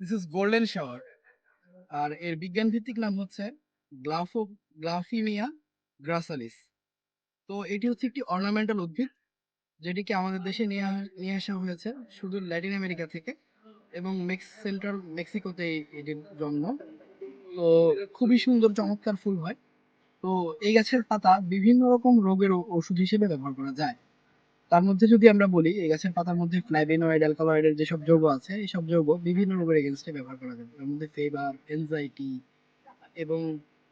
This is golden shower আর এর বিজ্ঞান ভিত্তিক নাম হচ্ছে গ্লাফো, গ্লাফিমিয়া গ্রাসালিস। তো এটি হচ্ছে একটি অর্নামেন্টাল উদ্ভিদ, যেটিকে আমাদের দেশে নিয়ে নিয়ে আসা হয়েছে শুধু ল্যাটিন আমেরিকা থেকে এবং মেক্স, সেন্ট্রাল মেক্সিকোতে এটির জন্ম। তো খুবই সুন্দর, চমৎকার ফুল হয়। তো এই গাছের পাতা বিভিন্ন রকম রোগের ওষুধ হিসেবে ব্যবহার করা যায়। তার মধ্যে যদি আমরা বলি, এই গাছের পাতার মধ্যে ফ্ল্যাভিনয়েড অ্যালকালয়েডের যেসব যৌগ আছে এইসব যৌগ বিভিন্ন রোগের এগেনস্টে ব্যবহার করা যায় এর মধ্যে ফেভার এনজাইটি এবং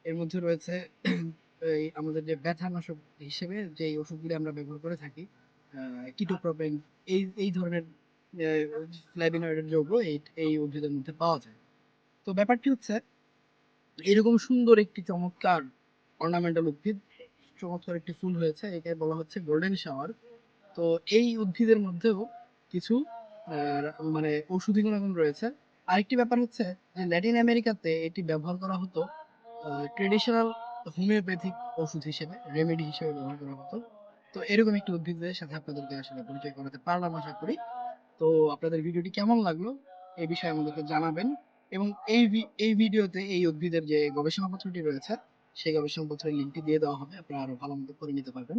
এর মধ্যে রয়েছে এই আমাদের যে ব্যথানাশক হিসেবে যে ওষুধগুলি আমরা ব্যবহার করে থাকি কিটোপ্রোপেন এই এই ধরনের ফ্ল্যাভিনয়েডের যৌগ এই এই উদ্ভিদের মধ্যে পাওয়া যায়। তো ব্যাপারটি হচ্ছে, এরকম সুন্দর একটি চমৎকার অর্নামেন্টাল উদ্ভিদ, চমৎকার একটি ফুল হয়েছে, একে বলা হচ্ছে গোল্ডেন শাওয়ার তো এই উদ্ভিদের মধ্যেও কিছু মানে ঔষধি গুণাগুণ রয়েছে। আরেকটি ব্যাপার হচ্ছে যে ল্যাটিন আমেরিকাতে এটি ব্যবহার করা হতো ট্রেডিশনাল হোমিওপ্যাথিক ওষুধ হিসেবে রেমেডি হিসেবে ব্যবহার করা হতো। তো এরকম একটি উদ্ভিদের সাথে আপনাদেরকে আসলে পরিচয় করাতে পারলাম আশা করি। তো আপনাদের ভিডিওটি কেমন লাগল এই বিষয়ে আমাদেরকে জানাবেন এবং এই এই ভিডিওতে এই উদ্ভিদের যে গবেষণাপত্রটি রয়েছে, সেই গবেষণাপত্রের লিঙ্কটি দিয়ে দেওয়া হবে, আপনারা আরও ভালো মতো করে নিতে পারবেন।